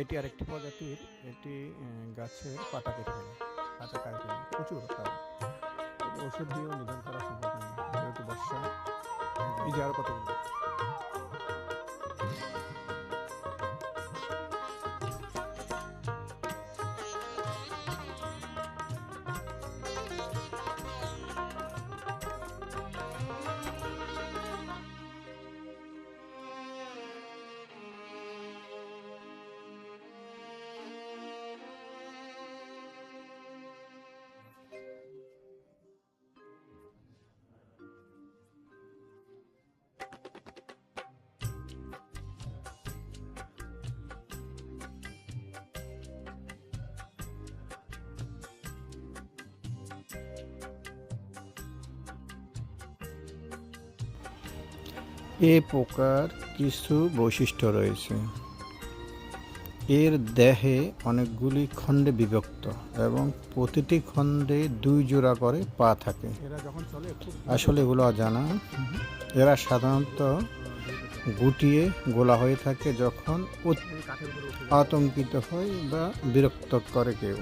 এটি আর একটি প্রজাতির এটি গাছের পাতা কেটে ফেলে কাটে প্রচুর ওষুধ দিয়েও নিধন করা সম্ভব নয় যেহেতু বর্ষা, এই যে আরও কতগুলো এ পোকার কিছু বৈশিষ্ট্য রয়েছে। এর দেহে অনেকগুলি খণ্ডে বিভক্ত এবং প্রতিটি খণ্ডে দুই জোড়া করে পা থাকে। আসলে এগুলো অজানা। এরা সাধারণত গুটিয়ে গোলা হয়ে থাকে যখন আতঙ্কিত হয় বা বিরক্ত করে কেউ।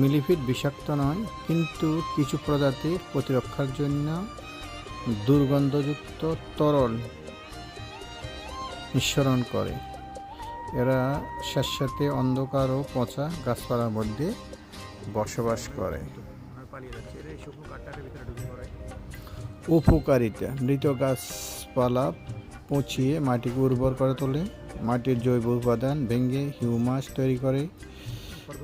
মিলিফিড বিষাক্ত নয়, কিন্তু কিছু প্রজাতির প্রতিরক্ষার জন্য দুর্গন্ধযুক্ত তরল নিঃসরণ করে। এরা স্যাঁতস্যাঁতে অন্ধকার ও পচা গাছপালার মধ্যে বসবাস করে। উপকারিতা, মৃত গাছপালা পচিয়ে মাটিকে উর্বর করে তোলে, মাটির জৈব উপাদান ভেঙে হিউমাস তৈরি করে।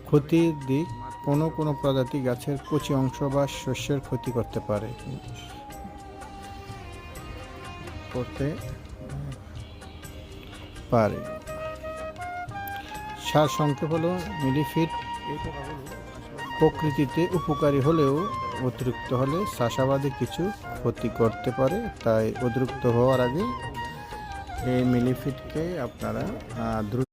ক্ষতির দিক কোনো কোনো প্রজাতি গাছের কচি অংশ বা শস্যের ক্ষতি করতে পারে। করতে পারে। সার সংক্ষেপ হলো মিলিফিট। প্রকৃতিতে উপকারী হলেও অতিরিক্ত হলে চাষাবাদে কিছু ক্ষতি করতে পারে, তাই অতিরিক্ত হওয়ার আগে এই মিলিফিটকে আপনারা দ্রুত